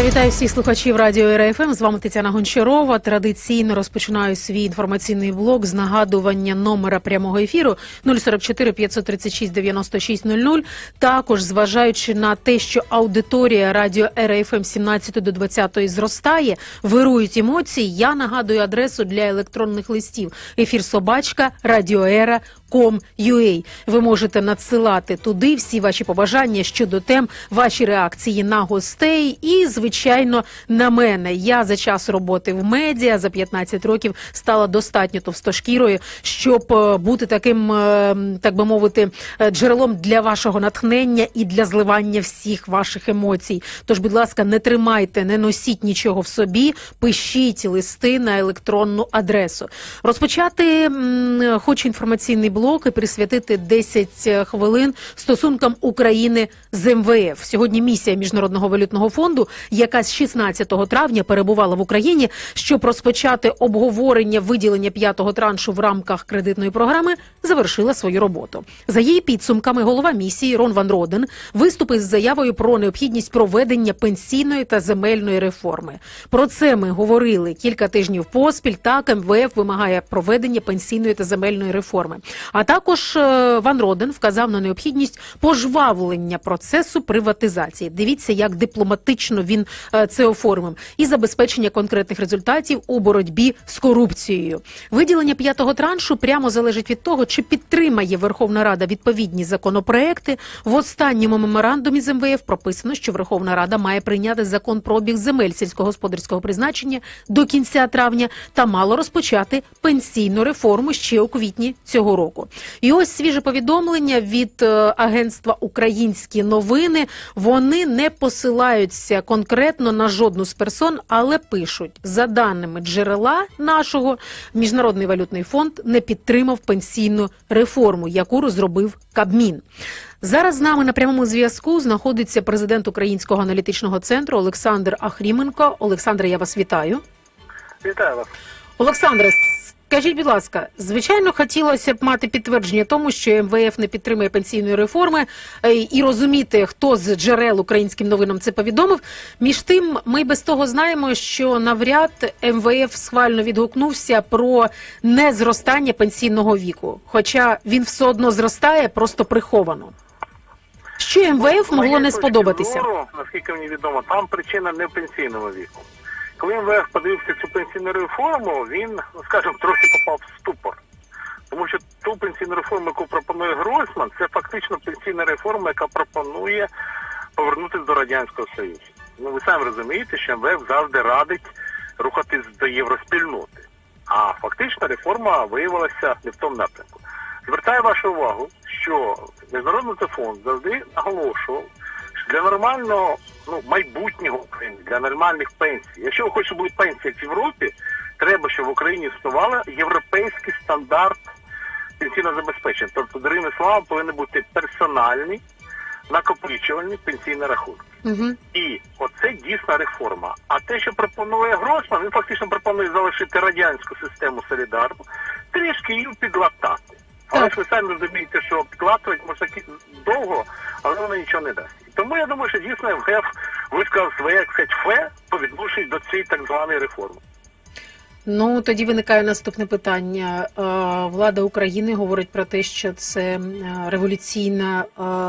Я вітаю всіх слухачів радіо РФМ. З вами Тетяна Гончарова. Традиційно розпочинаю свій інформаційний блок з нагадування номера прямого ефіру 044 536 96 00. Також зважаючи на те, що аудиторія радіо РФМ 17 до 20 зростає, вирують емоції. Я нагадую адресу для електронних листів. Ефір Собачка Радіоера. Ви можете надсилати туди всі ваші побажання щодо тем, ваші реакції на гостей і, звичайно, на мене. Я за час роботи в медіа за 15 років стала достатньо товстошкірою, щоб е, бути таким, е, так би мовити, е, джерелом для вашого натхнення і для зливання всіх ваших емоцій. Тож, будь ласка, не тримайте, не носіть нічого в собі, пишіть листи на електронну адресу. Розпочати хочу інформаційний блок і присвятити 10 хвилин стосункам України з МВФ. Сьогодні місія міжнародного валютного фонду, яка з 16 травня перебувала в Україні, щоб розпочати обговорення виділення п'ятого траншу в рамках кредитної програми, завершила свою роботу. За її підсумками, голова місії Рон Ван Роден виступив з заявою про необхідність проведення пенсійної та земельної реформи. Про це ми говорили кілька тижнів поспіль. Так МВФ вимагає проведення пенсійної та земельної реформи. А також е, Ван Роден вказав на необхідність пожвавлення процесу приватизації. Дивіться, як дипломатично він е, це оформив, і забезпечення конкретних результатів у боротьбі з корупцією. Виділення п'ятого траншу прямо залежить від того, чи підтримає Верховна Рада відповідні законопроекти. В останньому меморандумі з МВФ прописано, що Верховна Рада має прийняти закон про обіг земель сільськогосподарського призначення до кінця травня та мало розпочати пенсійну реформу ще у квітні цього року. І ось свіже повідомлення від е, агентства Українські новини. Вони не посилаються конкретно на жодну з персон, але пишуть за даними джерела нашого міжнародний валютний фонд не підтримав пенсійну реформу, яку розробив Кабмін. Зараз з нами на прямому зв'язку знаходиться президент Українського аналітичного центру Олександр Ахріменко. Олександре, я вас вітаю. Вітаю вас. Олександре, скажіть, будь ласка, звичайно, хотілося б мати підтвердження тому, що МВФ не підтримує пенсійної реформи е, і розуміти, хто з джерел українським новинам це повідомив. Між тим, ми без того знаємо, що навряд МВФ схвально відгукнувся про незростання пенсійного віку, хоча він все одно зростає, просто приховано. Що МВФ могло не сподобатися? зору, наскільки мені відомо, там причина не в пенсійному віку. Коли МВФ подивився цю пенсійну реформу, він, ну, скажімо, трохи попав в ступор. Тому що ту пенсійну реформу, яку пропонує Гройсман, це фактично пенсійна реформа, яка пропонує повернутися до Радянського Союзу. Ну ви самі розумієте, що МВФ завжди радить рухатись до євроспільноти. А фактично реформа виявилася не в тому напрямку. Звертаю вашу увагу, що Міжнародний фонд завжди наголошував, для нормального ну, майбутнього України, для нормальних пенсій, якщо ви хочете, щоб були пенсії як в Європі, треба, щоб в Україні існувала європейський стандарт пенсійного забезпечення. Тобто, другими словами, повинні бути персональні, накопичувальні пенсійні рахунки. Угу. І оце дійсна реформа. А те, що пропонує Гросман, він фактично пропонує залишити радянську систему солідарну, трішки її підлатати. Але ж ви самі розумієте, що підлатувати можна довго, але воно нічого не дасть. Тому я думаю, що дійсно МВФ висказав своє кстати, фе по відношенню до цієї так званої реформи. Ну тоді виникає наступне питання. Е, Влада України говорить про те, що це е, революційна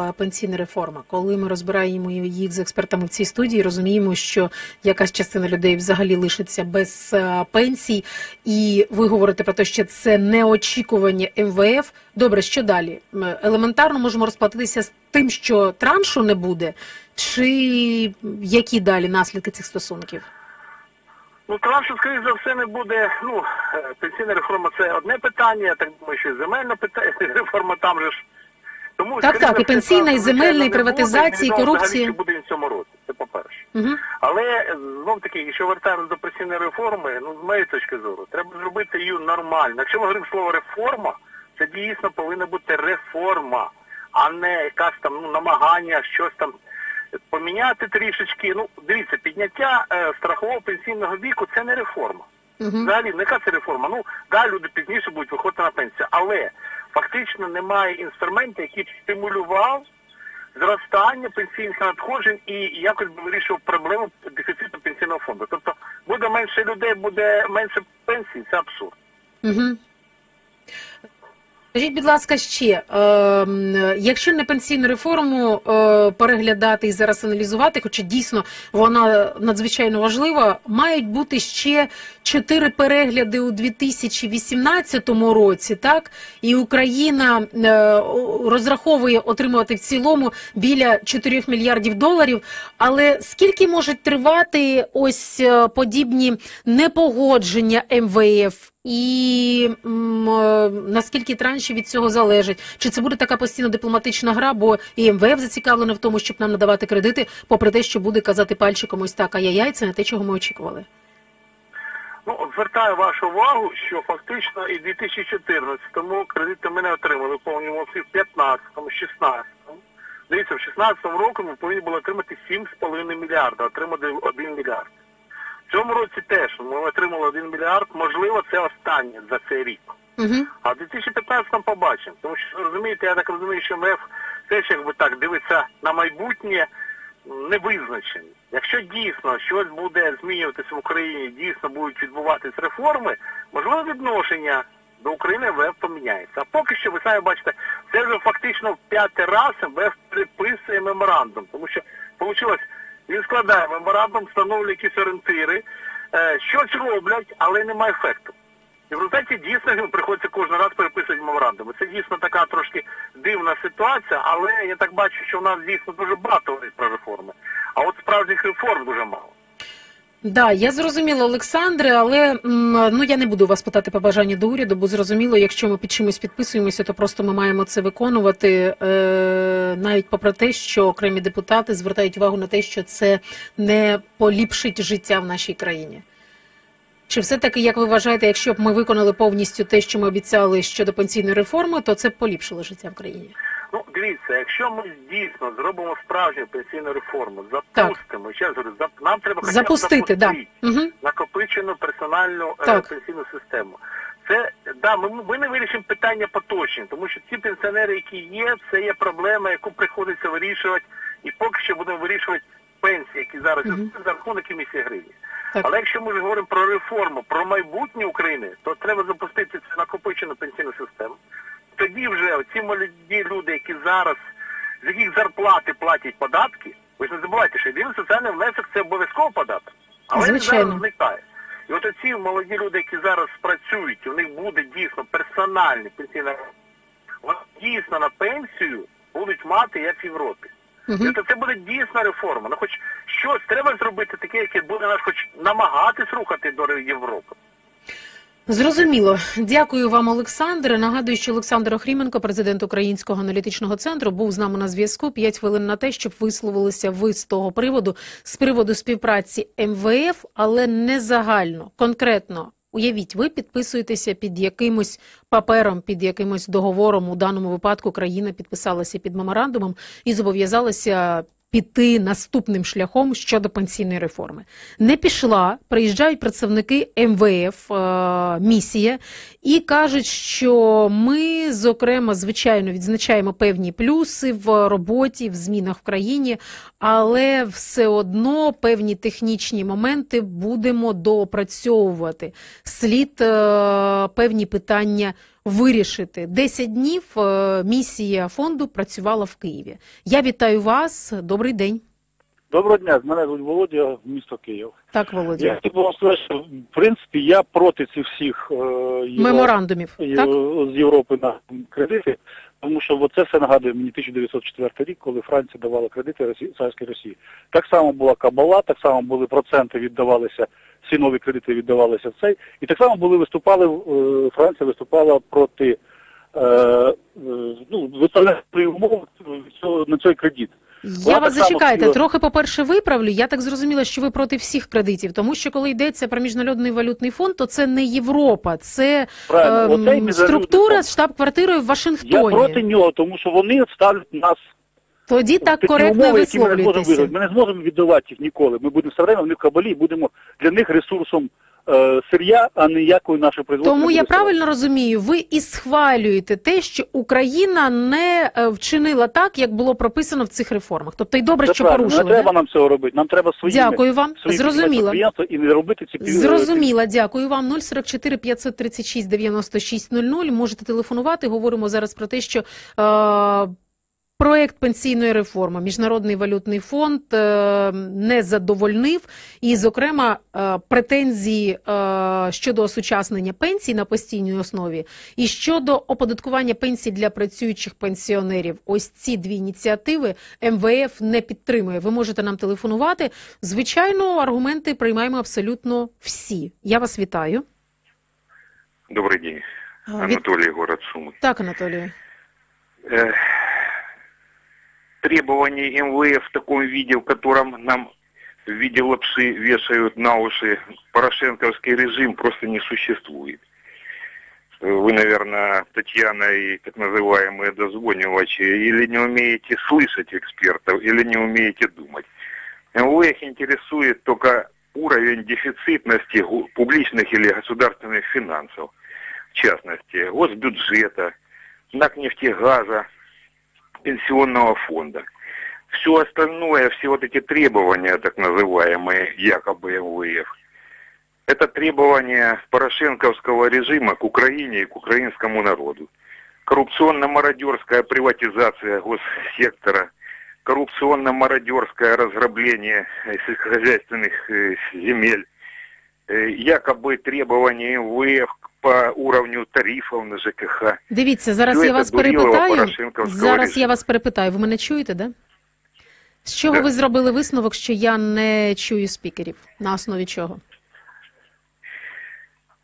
е, пенсійна реформа. Коли ми розбираємо їх з експертами в цій студії, розуміємо, що якась частина людей взагалі лишиться без пенсій, і ви говорите про те, що це неочікування МВФ. Добре, що далі? М, Елементарно можемо розплатитися з тим, що траншу не буде, чи які далі наслідки цих стосунків? Ну, траншу, скоріш за все, не буде. Ну, е, пенсійна реформа це одне питання, я так думаю, що і земельна питання, реформа там же ж. Тому, Так, так, і пенсійна, і земельна, і приватизації, і корупції. Що буде в цьому році, це по-перше. Угу. Але знов таки, якщо вертаємось до пенсійної реформи, ну з моєї точки зору, треба зробити її нормально. Якщо ми говоримо слово реформа, це дійсно повинна бути реформа, а не якась там ну намагання щось там поміняти трішечки. Ну дивіться, підняття е, страхового пенсійного віку це не реформа. Угу. Взагалі, ну яка це реформа? Ну да, люди пізніше будуть виходити на пенсію, але фактично немає інструменту, який б стимулював зростання пенсійних надходжень і якось би вирішував проблему дефіциту пенсійного фонду. Тобто буде менше людей, буде менше пенсій, це абсурд. Угу. Скажіть, будь ласка, ще, е, якщо не пенсійну реформу е, переглядати і зараз аналізувати, хоча дійсно вона надзвичайно важлива, мають бути ще чотири перегляди у 2018 році, так? І Україна е, розраховує отримувати в цілому біля 4 мільярдів доларів. Але скільки можуть тривати ось е, подібні непогодження МВФ? І е, наскільки транші від цього залежать? Чи це буде така постійно дипломатична гра? Бо і МВФ зацікавлено в тому, щоб нам надавати кредити, попри те, що буде казати пальчиком ось так, а яй це не те, чого ми очікували. Ну, звертаю вашу увагу, що фактично і в 2014-му кредити ми не отримали в повному обсязі, в 15-му, 16-му. Дивіться, в 16-му році ми повинні були отримати 7,5 мільярда, отримали 1 мільярд. В цьому році теж ми отримали 1 мільярд, можливо, це останнє за цей рік. Угу. А в 2015 побачимо. Тому що розумієте, я так розумію, що МФ теж якби так дивиться на майбутнє м, невизначені. Якщо дійсно щось буде змінюватися в Україні, дійсно будуть відбуватись реформи, можливо, відношення до України МВФ поміняється. А поки що, ви самі бачите, це вже фактично в п'ятий раз МВФ приписує меморандум, тому що вийшло, він складає меморандум, встановлює якісь орієнтири, е, щось роблять, але немає ефекту. І в результаті дійсно приходиться кожен раз переписувати меморандуми. Це дійсно така трошки дивна ситуація, але я так бачу, що в нас дійсно дуже багато говорить про реформи. А от справжніх реформ дуже мало. Да, я зрозуміла, Олександре, але ну я не буду вас питати побажання до уряду, бо зрозуміло, якщо ми під чимось підписуємося, то просто ми маємо це виконувати. Е, навіть попри те, що окремі депутати звертають увагу на те, що це не поліпшить життя в нашій країні. Чи все таки, як ви вважаєте, якщо б ми виконали повністю те, що ми обіцяли щодо пенсійної реформи, то це поліпшило життя в країні? Ну, дивіться, якщо ми дійсно зробимо справжню пенсійну реформу, запустимо, ще раз говорю, зап- нам треба хоча б Запустити, да. Угу. накопичену персональну е, Так. пенсійну систему. Це да, ми, ми не вирішимо питання поточні, тому що ці пенсіонери, які є, це є проблема, яку приходиться вирішувати, і поки що будемо вирішувати пенсії, які зараз існують за рахунок місії гривні. Так. Але якщо ми говоримо про реформу, про майбутнє України, то треба запустити цю накопичену пенсійну систему. Тоді вже ці молоді люди, які зараз з яких зарплати платять податки, ви ж не забувайте, що єдиний соціальний внесок це обов'язково податок. Але він зараз зникає. І от оці молоді люди, які зараз працюють, у них буде дійсно персональний пенсійний вони дійсно на пенсію будуть мати як в Європі. Угу. Це буде дійсна реформа. Ну хоч щось треба зробити таке, яке буде нас хоч намагатись рухати до Європи. Зрозуміло. Дякую вам, Олександре. Нагадую, що Олександр Охріменко, президент Українського аналітичного центру, був з нами на зв'язку. П'ять хвилин на те, щоб висловилися ви з того приводу, з приводу співпраці МВФ, але не загально, конкретно. Уявіть, ви підписуєтеся під якимось папером, під якимось договором. У даному випадку країна підписалася під меморандумом і зобов'язалася піти наступним шляхом щодо пенсійної реформи. Не пішла, приїжджають представники МВФ, е, місія, і кажуть, що ми, зокрема, звичайно, відзначаємо певні плюси в роботі, в змінах в країні, але все одно певні технічні моменти будемо доопрацьовувати. Слід е, певні питання вирішити. Десять днів е, місія фонду працювала в Києві. Я вітаю вас. Добрий день. Доброго дня, мене звуть Володя, місто Київ. Так, Володя. Я хотів вам сказати, що в принципі я проти цих всіх е, Меморандумів. е, Так? з Європи на кредити, тому що це все нагадує мені 1904 рік, коли Франція давала кредити Росії, Царській Росії. Так само була кабала, так само були проценти віддавалися, всі нові кредити віддавалися в цей, і так само були виступали е, Франція виступала проти е, е, ну, виставляли при цього- на цей кредит. Я вас зачекайте. Трохи, по-перше, виправлю. Я так зрозуміла, що ви проти всіх кредитів, тому що коли йдеться про міжнародний валютний фонд, то це не Європа, це ем, структура з штаб-квартирою в Я Вашингтоні. проти нього, тому що вони ставлять нас Тоді так такі коректно умови, які ми не зможемо висловлюєтеся. Ми не зможемо віддавати їх ніколи. Ми будемо все время в них кабалі, будемо для них ресурсом сир'я, а ніякої нашої производства. Тому я правильно розумію, ви і схвалюєте те, що Україна не е, вчинила так, як було прописано в цих реформах. Тобто й добре, Це що правильно. порушили. Не треба нам цього робити. Нам треба своїми, Дякую вам. свої Зрозуміло. і не робити ці Зрозуміла, дякую вам. 044 536 96 00. Можете телефонувати. Говоримо зараз про те, що е, проект пенсійної реформи Міжнародний валютний фонд е, не задовольнив, і, зокрема, е, претензії е, щодо осучаснення пенсій на постійній основі і щодо оподаткування пенсій для працюючих пенсіонерів. Ось ці дві ініціативи МВФ не підтримує. Ви можете нам телефонувати. Звичайно, аргументи приймаємо абсолютно всі. Я вас вітаю. Добрый день, А, Від... Анатолий, город Сумы. Так, Анатолію. Э, Требования МВФ в таком виде, в котором нам в виде лапши вешают на уши порошенковский режим, просто не существует. Вы, наверное, Татьяна и так называемые дозвонивачи, или не умеете слышать экспертов, или не умеете думать. МВФ интересует только уровень дефицитности публичных или государственных финансов, в частности, госбюджета, НАК нефтегаза, пенсионного фонда. Все остальное, все вот эти требования, так называемые, якобы МВФ, это требования порошенковского режима к Украине и к украинскому народу. Коррупционно-мародерская приватизация госсектора, коррупционно-мародерское разграбление э, сельскохозяйственных э, земель, э, якобы требования МВФ по уровню тарифов на ЖКХ. Дивіться, зараз Всё я это вас Дурилова, перепитаю. Порошенковського Зараз я режиму. вас перепитаю. Ви мене чуєте, да? З чого Да. ви зробили висновок, що я не чую спікерів? На основі чого?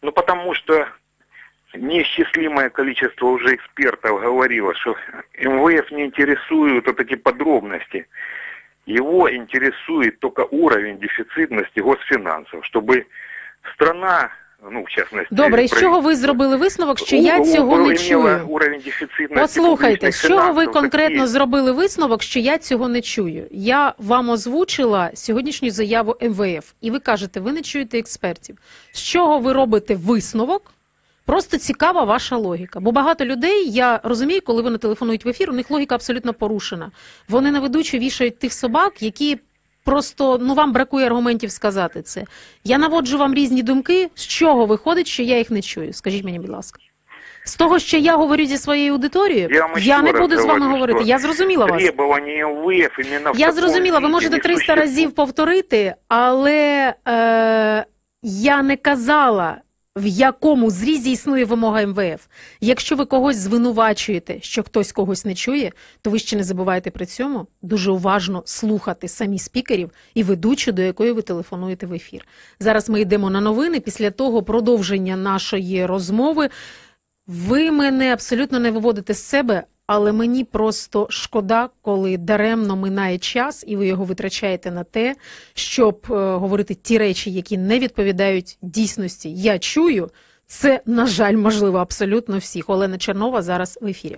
Ну, потому что неисчислимое количество уже экспертов говорило, что МВФ не интересуют вот эти подробности. Его интересует только уровень дефицитности госфинансов, чтобы страна, ну, в частности... Добре, і з чого ви зробили висновок, що я цього не чую? Послухайте, з чого ви конкретно зробили висновок, що я цього не чую? Я вам озвучила сьогоднішню заяву МВФ, і ви кажете, ви не чуєте експертів. З чого ви робите висновок? Просто цікава ваша логіка. Бо багато людей, я розумію, коли вони телефонують в ефір, у них логіка абсолютно порушена. Вони на ведучу вішають тих собак, які просто ну вам бракує аргументів сказати це. Я наводжу вам різні думки, з чого виходить, що я їх не чую. Скажіть мені, будь ласка. З того, що я говорю зі своєю аудиторією, Я я не буду з вами говорити. Я зрозуміла вас. МВФ именно в Я зрозуміла, ви можете не 300 разів повторити, але е, я не казала, в якому зрізі існує вимога МВФ. Якщо ви когось звинувачуєте, що хтось когось не чує, то ви ще не забувайте при цьому дуже уважно слухати самі спікерів і ведучу, до якої ви телефонуєте в ефір. Зараз ми йдемо на новини. Після того продовження нашої розмови. Ви мене абсолютно не виводите з себе, але мені просто шкода, коли даремно минає час, і ви його витрачаєте на те, щоб е, говорити ті речі, які не відповідають дійсності. Я чую. Це, на жаль, можливо, абсолютно всіх. Олена Чернова зараз в ефірі.